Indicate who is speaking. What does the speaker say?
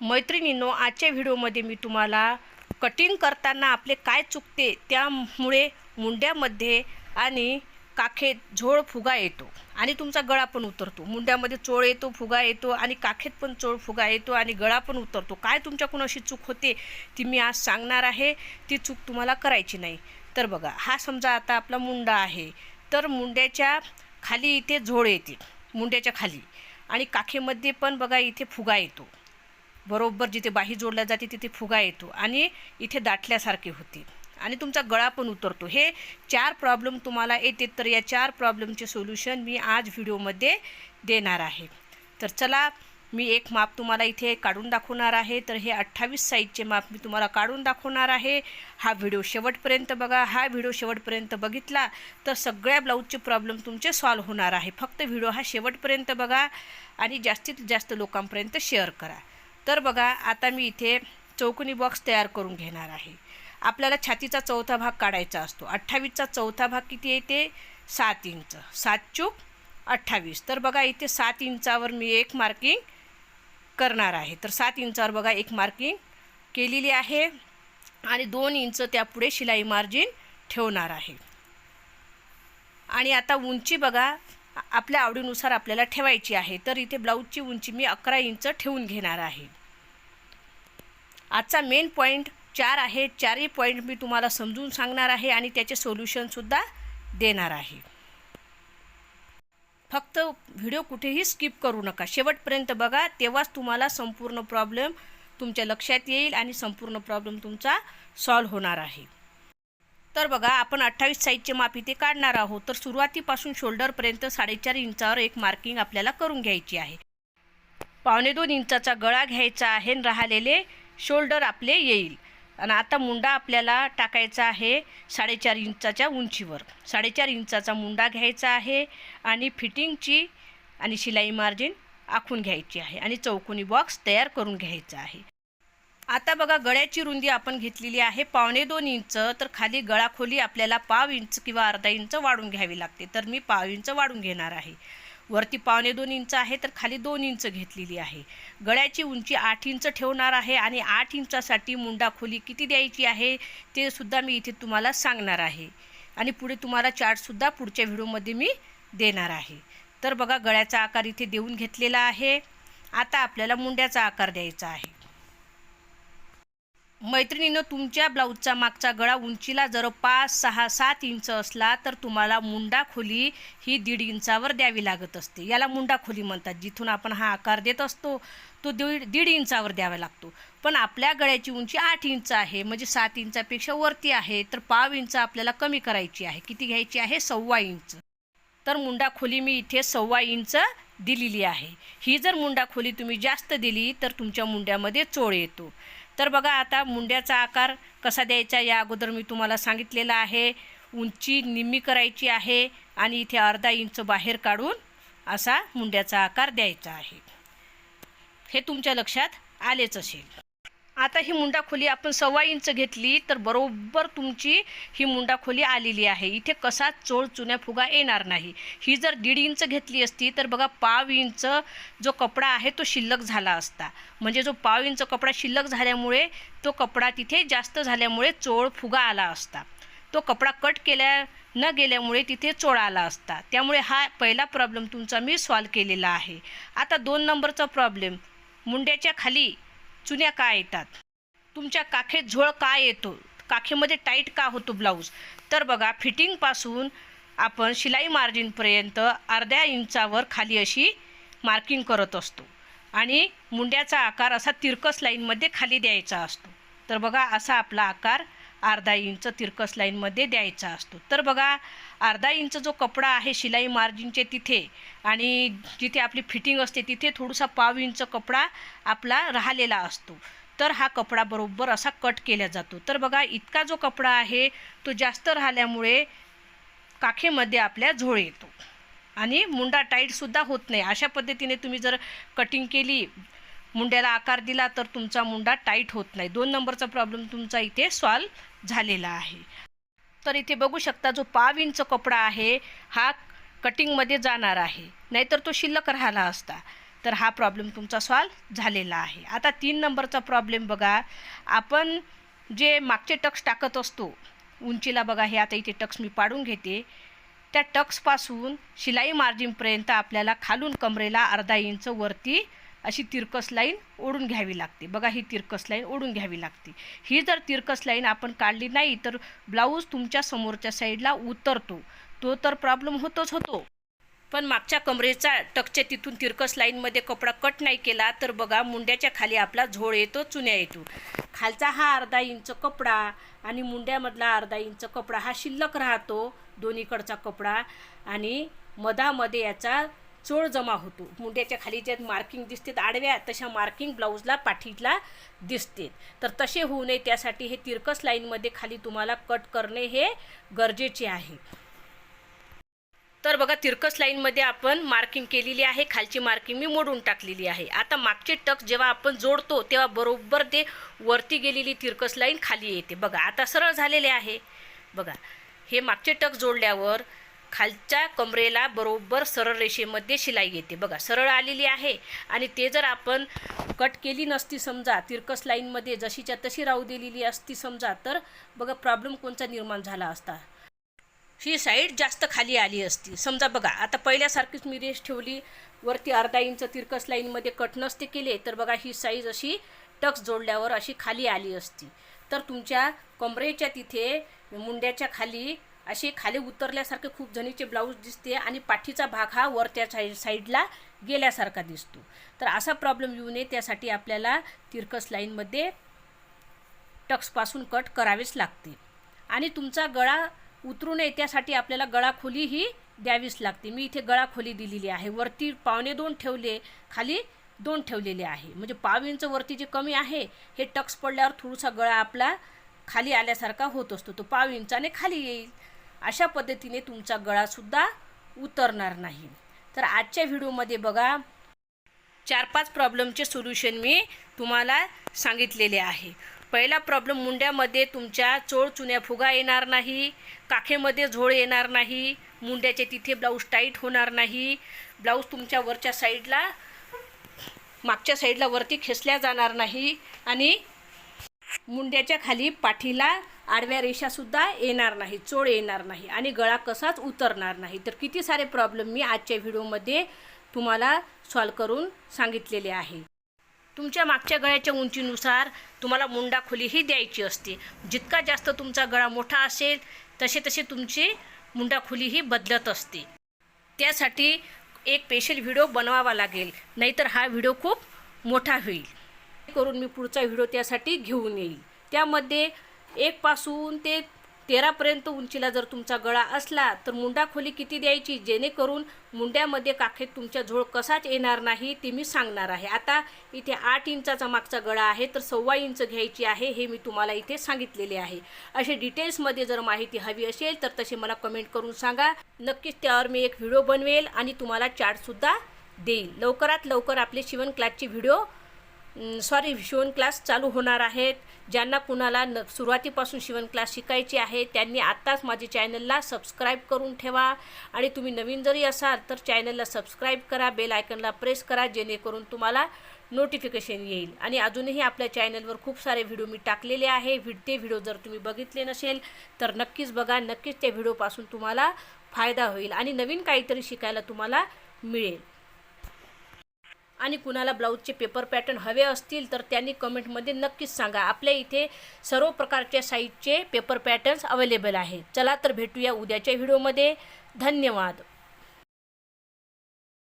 Speaker 1: मैत्रिणींनो आजच्या व्हिडिओमध्ये मी तुम्हाला कटिंग करताना आपले काय चुकते त्यामुळे मुंड्यामध्ये आणि काखेत झोळ फुगा येतो आणि तुमचा गळा पण उतरतो. मुंड्यामध्ये चोळ येतो फुगा येतो आणि काखेत पण चोळ फुगा येतो आणि गळा पण उतरतो. काय तुमच्याकडून अशी चूक होते ती मी आज सांगणार आहे. ती चूक तुम्हाला करायची नाही. तर बघा हा समजा आता आपला मुंडा आहे. तर मुंड्याच्या खाली इथे झोळ येते. मुंड्याच्या खाली. आणि काखेमध्ये पण बघा इथे फुगा येतो. बरोबर जिथे बाही जोडल्या जाते तिथे फुगा येतो आणि इथे दाटल्यासारखे होते. आणि तुमचा गळा पण उतरतो. हे चार प्रॉब्लेम तुम्हाला येते तर या चार प्रॉब्लेमचे सोल्युशन मी आज व्हिडिओमध्ये देणार आहे. तर चला मी एक माप तुम्हाला इथे काढून दाखवणार आहे. तर हे अठ्ठावीस साईजचे माप मी तुम्हाला काढून दाखवणार आहे. हा व्हिडिओ शेवटपर्यंत बघा. हा व्हिडिओ शेवटपर्यंत बघितला तर सगळ्या ब्लाऊजचे प्रॉब्लेम तुमचे सॉल्व्ह होणार आहे. फक्त व्हिडिओ हा शेवटपर्यंत बघा आणि जास्तीत जास्त लोकांपर्यंत शेअर करा. तर बघा आता मी इथे चौकोनी बॉक्स तयार करून घेणार आहे. आपल्याला छातीचा चौथा भाग काढायचा असतो. अठ्ठावीसचा चौथा भाग किती येते सात इंच. सात चूक अठ्ठावीस. तर बघा इथे सात इंचावर मी एक मार्किंग करणार आहे. तर सात इंचावर बघा एक मार्किंग केलेली आहे आणि दोन इंच त्यापुढे शिलाई मार्जिन ठेवणार आहे. आणि आता उंची बघा आपल्या आवडीनुसार आपल्याला ठेवायची आहे. तर इथे ब्लाऊजची उंची मी अकरा इंच ठेवून घेणार आहे. आजचा मेन पॉईंट चार आहे. चारही पॉईंट मी तुम्हाला समजून सांगणार आहे आणि त्याचे सोल्युशनसुद्धा देणार आहे. फक्त व्हिडिओ कुठेही स्किप करू नका. शेवटपर्यंत बघा तेव्हाच तुम्हाला संपूर्ण प्रॉब्लेम तुमच्या लक्षात येईल आणि संपूर्ण प्रॉब्लेम तुमचा सॉल्व्ह होणार आहे. तर बघा आपण अठ्ठावीस साईजचे माप इथे काढणार आहोत. तर सुरुवातीपासून शोल्डरपर्यंत साडेचार इंचावर एक मार्किंग आपल्याला करून घ्यायची आहे. पावणे दोन इंचाचा गळा घ्यायचा आहे आणि राहिलेले शोल्डर आपले येईल. आणि आता मुंडा आपल्याला टाकायचा आहे साडेचार इंचाच्या उंचीवर. साडेचार इंचाचा मुंडा घ्यायचा आहे आणि फिटिंगची आणि शिलाई मार्जिन आखून घ्यायची आहे आणि चौकोनी बॉक्स तयार करून घ्यायचा आहे. आता बघा गळ्याची रुंदी आपण घेतलेली आहे पावणे दोन इंच. तर खाली गळाखोली आपल्याला पाव इंच किंवा अर्धा इंच वाढून घ्यावी लागते. तर मी पाव इंच वाढून घेणार आहे. वरती पावणे दोन इंच आहे तर खाली दोन इंच घेतलेली आहे. गळ्याची उंची आठ इंच ठेवणार आहे आणि आठ इंचासाठी मुंडा खोली किती द्यायची आहे ते सुद्धा मी इथे तुम्हाला सांगणार आहे. आणि पुढे तुम्हाला चार्टसुद्धा पुढच्या व्हिडिओमध्ये मी देणार आहे. तर बघा गळ्याचा आकार इथे देऊन घेतलेला आहे. आता आपल्याला मुंड्याचा आकार द्यायचा आहे. मैत्रिणीनं तुमच्या ब्लाऊजचा मागचा गळा उंचीला जर पाच सहा सात इंच असला तर तुम्हाला मुंडा खोली ही दीड इंचावर द्यावी लागत असते. याला मुंडा खोली म्हणतात. जिथून आपण हा आकार देत असतो तो दीड दीड इंचावर द्यावा लागतो. पण आपल्या गळ्याची उंची आठ इंच आहे म्हणजे सात इंचापेक्षा वरती आहे तर पाव इंच आपल्याला कमी करायची आहे. किती घ्यायची आहे? सव्वा इंच. तर मुंडा खोली मी इथे सव्वा इंच दिलेली आहे. ही जर मुंडा खोली तुम्ही जास्त दिली तर तुमच्या मुंड्यामध्ये चोळ येतो. तर बघा आता मुंड्याचा आकार कसा द्यायचा या अगोदर मी तुम्हाला सांगितलेला आहे. उंची निम्मी करायची आहे आणि इथे अर्धा इंच बाहेर काढून असा मुंड्याचा आकार द्यायचा आहे. हे तुमच्या लक्षात आलेच असेल. आता ही मुंडा खोली आपण सव्वा इंच घेतली तर बरोबर तुमची ही मुंडा खोली आलेली आहे. इथे कसा चोळ चुन्या फुगा येणार नाही. ही जर दीड इंच घेतली असती तर बघा पाव इंच जो कपडा आहे तो शिल्लक झाला असता. म्हणजे जो पाव इंच कपडा शिल्लक झाल्यामुळे तो कपडा तिथे जास्त झाल्यामुळे चोळ फुगा आला असता. तो कपडा कट केल्या न गेल्यामुळे तिथे चोळ आला असता. त्यामुळे हा पहिला प्रॉब्लेम तुमचा मी सॉल्व केलेला आहे. आता दोन नंबरचा प्रॉब्लेम मुंड्याच्या खाली चुन्या का येतात? तुमच्या काखेत झोळ का येतो? काखेमध्ये टाईट का होतो ब्लाऊज? तर बघा फिटिंगपासून आपण शिलाई मार्जिनपर्यंत अर्ध्या इंचावर खाली अशी मार्किंग करत असतो. आणि मुंड्याचा आकार असा तिरकस लाईनमध्ये खाली द्यायचा असतो. तर बघा असा आपला आकार अर्धा इंच तिरकस लाईनमध्ये द्यायचा असतो. तर बघा अर्धा इंच जो कपडा आहे शिलाई मार्जिनचे तिथे आणि जिथे आपली फिटिंग असते तिथे थोडासा पाव इंच कपडा आपला राहिलेला असतो. तर हा कपडा बरोबर असा कट केला जातो. तर बघा इतका जो कपडा आहे तो जास्त राहिल्यामुळे काखेमध्ये आपल्या झोळ येतो. आणि मुंडा टाईटसुद्धा होत नाही. अशा पद्धतीने तुम्ही जर कटिंग केली मुंड्याला आकार दिला तर तुमचा मुंडा टाईट होत नाही. दोन नंबरचा प्रॉब्लेम तुमचा इथे सॉल्व झालेला आहे. तर इथे बघू शकता जो पाव इंच कपडा आहे हा कटिंगमध्ये जाणार आहे. नाहीतर तो शिल्लक राहिला असता. तर हा प्रॉब्लेम तुमचा सॉल्व झालेला आहे. आता तीन नंबरचा प्रॉब्लेम बघा. आपण जे मागचे टक्स टाकत असतो उंचीला बघा हे आता इथे टक्स मी पाडून घेते. त्या टक्सपासून शिलाई मार्जिनपर्यंत आपल्याला खालून कमरेला अर्धा इंच वरती अशी तिरकस लाईन ओढून घ्यावी लागते. बघा ही तिरकस लाईन ओढून घ्यावी लागते. ही जर तिरकस लाईन आपण काढली नाही तर ब्लाऊज तुमच्या समोरच्या साईडला उतरतो. तो तर प्रॉब्लेम होतोच होतो. पण मागच्या कमरेचा टकच्या तिथून तिरकस लाईनमध्ये कपडा कट नाही केला तर बघा मुंड्याच्या खाली आपला झोळ येतो चुन्या येतो. खालचा हा अर्धा इंच कपडा आणि मुंड्यामधला अर्धा इंच कपडा हा शिल्लक राहतो दोन्हीकडचा कपडा. आणि मधामध्ये याचा चोळ जमा होतो. मुंड्याच्या खाली ज्या मार्किंग दिसते आडव्या तशा मार्किंग ब्लाऊजला पाठीला दिसते. तर तसे होऊ नये त्यासाठी हे तिरकस लाईनमध्ये खाली तुम्हाला कट करणे हे गरजेचे आहे. तर बघा तिरकस लाईनमध्ये आपण मार्किंग केलेली आहे. खालची मार्किंग मी मोडून टाकलेली आहे. आता मागचे टक जेव्हा आपण जोडतो तेव्हा बरोबर ते वरती गेलेली तिरकस लाईन खाली येते. बघा आता सरळ झालेले आहे. बघा हे मागचे टक जोडल्यावर खालच्या कमरेला बरोबर सरळ रेषेमध्ये शिलाई येते बघा सरळ आलेली आहे आणि ते जर आपण कट केली नसती समजा तिरकस लाईनमध्ये जशीच्या तशी राहू दिलेली असती समजा तर बघा प्रॉब्लेम कोणचा निर्माण झाला असता. ही साईड जास्त खाली आली असती. समजा बघा आता पहिल्यासारखीच मी रेष ठेवली. वरती अर्धा इंच तिरकस लाईनमध्ये कट नसते केले तर बघा ही साईज अशी टक्स जोडल्यावर अशी खाली आली असती. तर तुमच्या कमरेच्या तिथे मुंड्याच्या खाली असे खाली उतरल्यासारखे खूप जणीचे ब्लाऊज दिसते आणि पाठीचा भाग हा वरच्या साईड साईडला गेल्यासारखा दिसतो. तर असा प्रॉब्लेम येऊ नये त्यासाठी आपल्याला तिरकस लाईनमध्ये टक्सपासून कट करावेच लागते. आणि तुमचा गळा उतरू नये त्यासाठी आपल्याला गळा खोली ही द्यावीच लागते. मी इथे गळा खोली दिलेली आहे. वरती पावणे दोन ठेवले खाली दोन ठेवलेले आहे. म्हणजे पाव इंच वरती जे कमी आहे हे टक्स पडल्यावर थोडासा गळा आपला खाली आल्यासारखा होत असतो. तो पाव इंचाने खाली येईल. अशा पद्धतीने तुमचा गळासुद्धा उतरणार नाही. तर आजच्या व्हिडिओमध्ये बघा चार पाच प्रॉब्लेमचे सोल्युशन मी तुम्हाला सांगितलेले आहे. पहिला प्रॉब्लेम मुंड्यामध्ये तुमच्या चोळ चुन्या फुगा येणार नाही काखेमध्ये झोळ येणार नाही मुंड्याचे तिथे ब्लाऊज टाईट होणार नाही ब्लाऊज तुमच्या वरच्या साईडला मागच्या साईडला वरती खेचल्या जाणार नाही आणि मुंड्याच्या खाली पाठीला आडव्या रेषासुद्धा येणार नाही चोळ येणार नाही आणि गळा कसाच उतरणार नाही. तर किती सारे प्रॉब्लेम मी आजच्या व्हिडिओमध्ये तुम्हाला सॉल्व करून सांगितलेले आहे. तुमच्या मागच्या गळ्याच्या उंचीनुसार तुम्हाला मुंडा खोलीही द्यायची असते. जितका जास्त तुमचा गळा मोठा असेल तसे तसे तुमची मुंडा खोलीही बदलत असते. त्यासाठी एक स्पेशल व्हिडिओ बनवावा लागेल नाहीतर हा व्हिडिओ खूप मोठा होईल. करून मी पुढचा व्हिडिओ त्यासाठी घेऊन येईल. त्यामध्ये एकपासून ते तेरापर्यंत उंचीला जर तुमचा गळा असला तर मुंडा खोली किती द्यायची? जेणेकरून मुंड्यामध्ये काखेत तुमच्या झोळ कसाच येणार नाही ते मी सांगणार आहे. आता इथे आठ इंचाचा मागचा गळा आहे तर सव्वा इंच घ्यायची आहे हे मी तुम्हाला इथे सांगितलेले आहे. असे डिटेल्समध्ये जर माहिती हवी असेल तर तसे मला कमेंट करून सांगा. नक्कीच त्यावर मी एक व्हिडिओ बनवेल आणि तुम्हाला चार्टसुद्धा देईल. लवकरात लवकर आपले शिवण क्लासचे व्हिडिओ सॉरी शिवण क्लास चालू होणार आहेत ज्यांना कुणाला न सुरुवातीपासून शिवण क्लास शिकायचे आहे त्यांनी आत्ताच माझे चॅनलला सबस्क्राईब करून ठेवा. आणि तुम्ही नवीन जरी असाल तर चॅनलला सबस्क्राईब करा बेल आयकनला प्रेस करा जेणेकरून तुम्हाला नोटिफिकेशन येईल. आणि अजूनही आपल्या चॅनलवर खूप सारे व्हिडिओ मी टाकलेले आहे. ते व्हिडिओ जर तुम्ही बघितले नसेल तर नक्कीच बघा. नक्कीच त्या व्हिडिओपासून तुम्हाला फायदा होईल आणि नवीन काहीतरी शिकायला तुम्हाला मिळेल. आणि कुणाला ब्लाऊजचे पेपर पॅटर्न हवे असतील तर त्यांनी कमेंटमध्ये नक्कीच सांगा. आपल्या इथे सर्व प्रकारच्या साईजचे पेपर पॅटर्न्स अवेलेबल आहेत चला तर भेटूया उद्याच्या व्हिडिओमध्ये धन्यवाद.